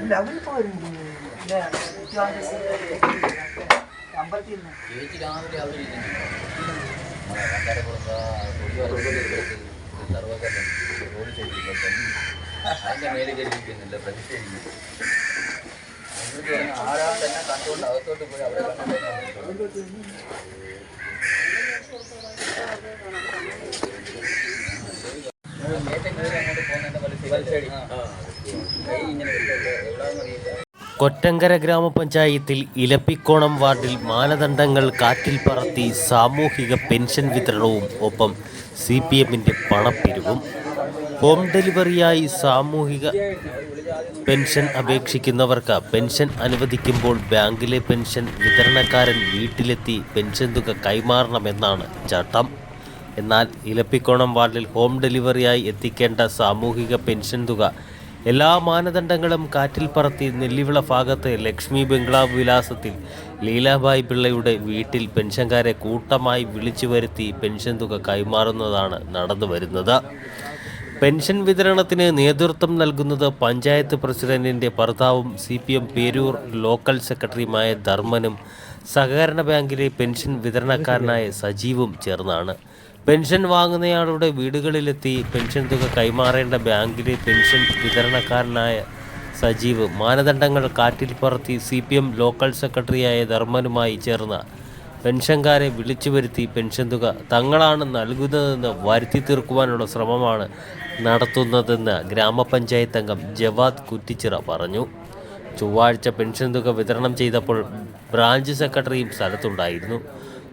ഇല്ല വരുന്നുണ്ട് ഇല്ല. അമ്പലത്തിൽ ചേച്ചി രാവിലെ അവിടെ റോഡ് സൈഡിൽ അതിന്റെ മേലെ കയറിയിരിക്കുന്നില്ല പ്രതിഷേധിക്കുന്നു പറഞ്ഞു തന്നെ കണ്ടുകൊണ്ട് അകത്തോട്ട് പോയി അവിടെ കണ്ടു കൊറ്റങ്കര ഗ്രാമപഞ്ചായത്തിൽ ഇലപ്പിക്കോണം വാർഡിൽ മാനദണ്ഡങ്ങൾ കാറ്റിൽ പറത്തി സാമൂഹിക പെൻഷൻ വിതരണവും ഒപ്പം സി പി എമ്മിന്റെ പണപ്പിരിവും. ഹോം ഡെലിവറിയായി സാമൂഹിക പെൻഷൻ അപേക്ഷിക്കുന്നവർക്ക് പെൻഷൻ അനുവദിക്കുമ്പോൾ ബാങ്കിലെ പെൻഷൻ വിതരണക്കാരൻ വീട്ടിലെത്തി പെൻഷൻ തുക കൈമാറണമെന്നാണ് ചട്ടം. എന്നാൽ ഇലപ്പിക്കോണം വാർഡിൽ ഹോം ഡെലിവറിയായി എത്തിക്കേണ്ട സാമൂഹിക പെൻഷൻ തുക. എല്ലാ മാനദണ്ഡങ്ങളും കാറ്റിൽ പറത്തി നെല്ലിവിള ഭാഗത്ത് ലക്ഷ്മി ബംഗ്ലാവ് വിലാസത്തിൽ ലീലാബായ് പിള്ളയുടെ വീട്ടിൽ പെൻഷൻകാരെ കൂട്ടമായി വിളിച്ചു വരുത്തി പെൻഷൻ തുക കൈമാറുന്നതാണ് നടന്നു വരുന്നത് പെൻഷൻ വിതരണത്തിന് നേതൃത്വം നൽകുന്നത് പഞ്ചായത്ത് പ്രസിഡന്റിന്റെ ഭർത്താവും C P M Peroor local സെക്രട്ടറിയുമായ ധർമ്മനും സഹകരണ ബാങ്കിലെ പെൻഷൻ വിതരണക്കാരനായ സജീവും ചേർന്നാണ്. പെൻഷൻ വാങ്ങുന്നയാളുടെ വീടുകളിലെത്തി പെൻഷൻ തുക കൈമാറേണ്ട ബാങ്കിലെ പെൻഷൻ വിതരണക്കാരനായ സജീവ് മാനദണ്ഡങ്ങൾ കാറ്റിൽ പറത്തി സി പി എം ലോക്കൽ സെക്രട്ടറിയായ ധർമ്മനുമായി ചേർന്ന പെൻഷൻകാരെ വിളിച്ചു വരുത്തി പെൻഷൻ തുക തങ്ങളാണ് നൽകുന്നതെന്ന് വരുത്തി തീർക്കുവാനുള്ള ശ്രമമാണ് നടത്തുന്നതെന്ന് ഗ്രാമപഞ്ചായത്ത് അംഗം ജവാദ് കുറ്റിച്ചിറ പറഞ്ഞു. ചൊവ്വാഴ്ച പെൻഷൻ തുക വിതരണം ചെയ്തപ്പോൾ ബ്രാഞ്ച് സെക്രട്ടറിയും സ്ഥലത്തുണ്ടായിരുന്നു.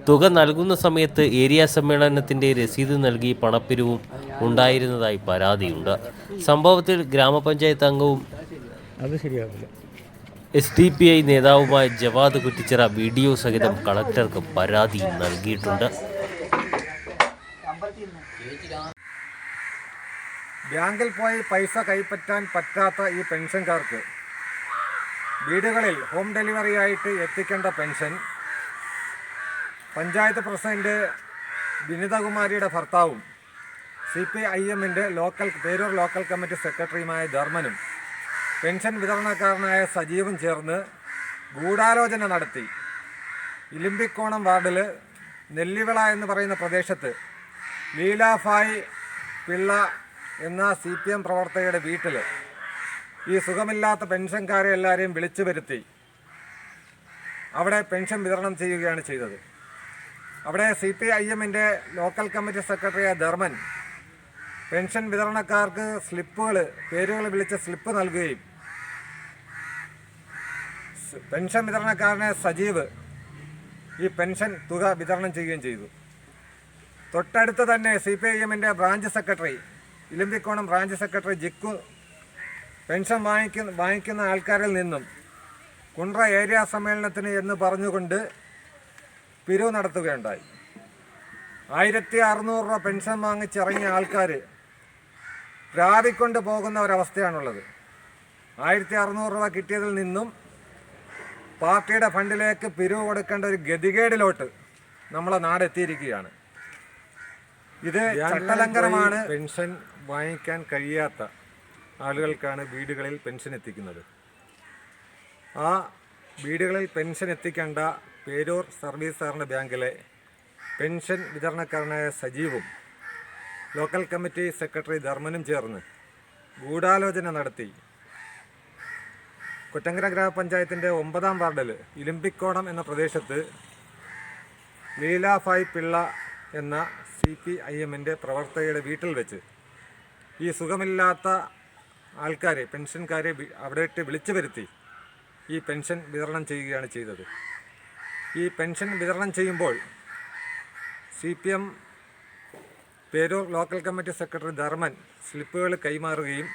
തുക നൽകുന്ന സമയത്ത് ഏരിയ സമ്മേളനത്തിന്റെ രസീത് നൽകി പണപ്പിരിവും ഉണ്ടായിരുന്നതായി പരാതിയുണ്ട്. സംഭവത്തിൽ ഗ്രാമപഞ്ചായത്ത് അംഗവും അത് ശരിയാവില്ല. എസ് ഡി പി ഐ നേതാവുമായ ജവാദ് കുറ്റിച്ചിറ വീഡിയോ സഹിതം കളക്ടർക്ക് പരാതി നൽകിയിട്ടുണ്ട്. ബാങ്കിൽ പോയി പൈസ കൈപ്പറ്റാൻ പറ്റാത്ത ഈ പെൻഷൻകാർക്ക് വീടുകളിൽ ഹോം ഡെലിവറി ആയിട്ട് എത്തിക്കേണ്ട പെൻഷൻ പഞ്ചായത്ത് പ്രസിഡന്റ് വിനിതകുമാരിയുടെ ഭർത്താവും സി പി ഐ എമ്മിന്റെ ലോക്കൽ പേരൂർ ലോക്കൽ കമ്മിറ്റി സെക്രട്ടറിയുമായ ധർമ്മനും പെൻഷൻ വിതരണക്കാരനായ സജീവും ചേർന്ന് ഗൂഢാലോചന നടത്തി. ഇലിമ്പിക്കോണം വാർഡിൽ നെല്ലിവിള എന്ന് പറയുന്ന പ്രദേശത്ത് ലീലാഫായ് പിള്ള എന്ന സി പി എം പ്രവർത്തകയുടെ വീട്ടിൽ ഈ സുഖമില്ലാത്ത പെൻഷൻകാരെ എല്ലാവരെയും വിളിച്ചു വരുത്തി. അവിടെ പെൻഷൻ വിതരണം ചെയ്യുകയാണ് ചെയ്തത്. അവിടെ സി പി ഐ എമ്മിന്റെ ലോക്കൽ കമ്മിറ്റി സെക്രട്ടറിയായ ധർമ്മൻ. പെൻഷൻ വിതരണക്കാർക്ക് സ്ലിപ്പുകൾ പേരുകൾ വിളിച്ച് സ്ലിപ്പ് നൽകുകയും. പെൻഷൻ വിതരണക്കാരനെ സജീവ് ഈ പെൻഷൻ തുക വിതരണം ചെയ്യുകയും ചെയ്തു. തൊട്ടടുത്ത് തന്നെ സി പി ഐ എമ്മിന്റെ branch secretary Elambikkonam branch secretary Jikku pension വാങ്ങിക്കുന്ന വാങ്ങിക്കുന്ന ആൾക്കാരിൽ നിന്നും കുണ്ട്ര ഏരിയ സമ്മേളനത്തിന് എന്ന് പറഞ്ഞുകൊണ്ട് പിരിവ് നടത്തുകയുണ്ടായി. ആയിരത്തി അറുന്നൂറ് രൂപ പെൻഷൻ വാങ്ങിച്ചിറങ്ങിയ ആൾക്കാർ പ്രാപിക്കൊണ്ട് പോകുന്ന ഒരവസ്ഥയാണുള്ളത്. ആയിരത്തി അറുന്നൂറ് രൂപ കിട്ടിയതിൽ നിന്നും പാർട്ടിയുടെ ഫണ്ടിലേക്ക് പിരിവ് കൊടുക്കേണ്ട ഒരു ഗതികേടിലോട്ട് നമ്മളെ നാടെത്തിയിരിക്കുകയാണ്. ഇത് ചട്ടലംഘനമാണ്. പെൻഷൻ വാങ്ങിക്കാൻ കഴിയാത്ത ആളുകൾക്കാണ് വീടുകളിൽ പെൻഷൻ എത്തിക്കുന്നത്. ആ വീടുകളിൽ പെൻഷൻ എത്തിക്കേണ്ട പേരൂർ സർവീസ് സഹകരണ ബാങ്കിലെ പെൻഷൻ വിതരണക്കാരനായ സജീവും ലോക്കൽ കമ്മിറ്റി സെക്രട്ടറി ധർമ്മനും ചേർന്ന് ഗൂഢാലോചന നടത്തി. കൊറ്റങ്കര ഗ്രാമപഞ്ചായത്തിന്റെ ഒമ്പതാം വാർഡിൽ ഇലിമ്പിക്കോണം എന്ന പ്രദേശത്ത് ലീലാഫായ് പിള്ള എന്ന സി പി ഐ എമ്മിന്റെ പ്രവർത്തകയുടെ വീട്ടിൽ വെച്ച് ഈ സുഖമില്ലാത്ത ആൾക്കാരെ പെൻഷൻകാരെ അവിടെയിട്ട് വിളിച്ചു വരുത്തി ഈ പെൻഷൻ വിതരണം ചെയ്യുകയാണ് ചെയ്തത്. ഈ പെൻഷൻ വിതരണം ചെയ്യുമ്പോൾ C P M Peroor local committee secretary Dharman സ്ലിപ്പുകൾ കൈമാറുകയും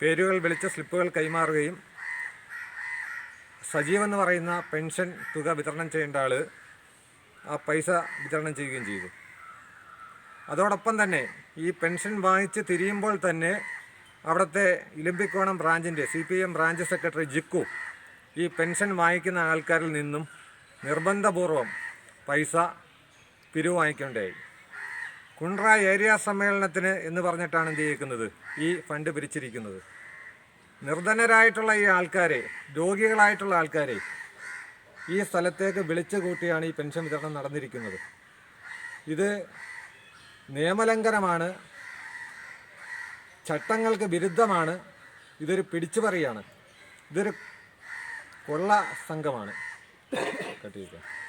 പേരുകൾ വിളിച്ച സ്ലിപ്പുകൾ കൈമാറുകയും സജീവ് എന്ന് പറയുന്ന പെൻഷൻ തുക വിതരണം ചെയ്യേണ്ട ആൾ ആ പൈസ വിതരണം ചെയ്യുകയും ചെയ്തു. അതോടൊപ്പം തന്നെ ഈ പെൻഷൻ വാങ്ങിച്ച് തിരിയുമ്പോൾ തന്നെ അവിടുത്തെ Elambikkonam ബ്രാഞ്ചിന്റെ C P M branch secretary Jikku ഈ പെൻഷൻ വാങ്ങിക്കുന്ന ആൾക്കാരിൽ നിന്നും നിർബന്ധപൂർവം പൈസ പിരിവ് വാങ്ങിക്കേണ്ടായി കുണ്ട്ര ഏരിയ സമ്മേളനത്തിന് എന്ന് പറഞ്ഞിട്ടാണ് എന്ത് ചെയ്യിക്കുന്നത്? ഈ ഫണ്ട് പിരിച്ചിരിക്കുന്നത്. നിർധനരായിട്ടുള്ള ഈ ആൾക്കാരെ രോഗികളായിട്ടുള്ള ആൾക്കാരെ ഈ സ്ഥലത്തേക്ക് വിളിച്ചു കൂട്ടിയാണ് ഈ പെൻഷൻ വിതരണം നടന്നിരിക്കുന്നത്. ഇത് നിയമലംഘനമാണ്. ചട്ടങ്ങൾക്ക് വിരുദ്ധമാണ്. ഇതൊരു പിടിച്ചുപറിയാണ്. ഇതൊരു കൊള്ള സംഘമാണ്. का ठीक है।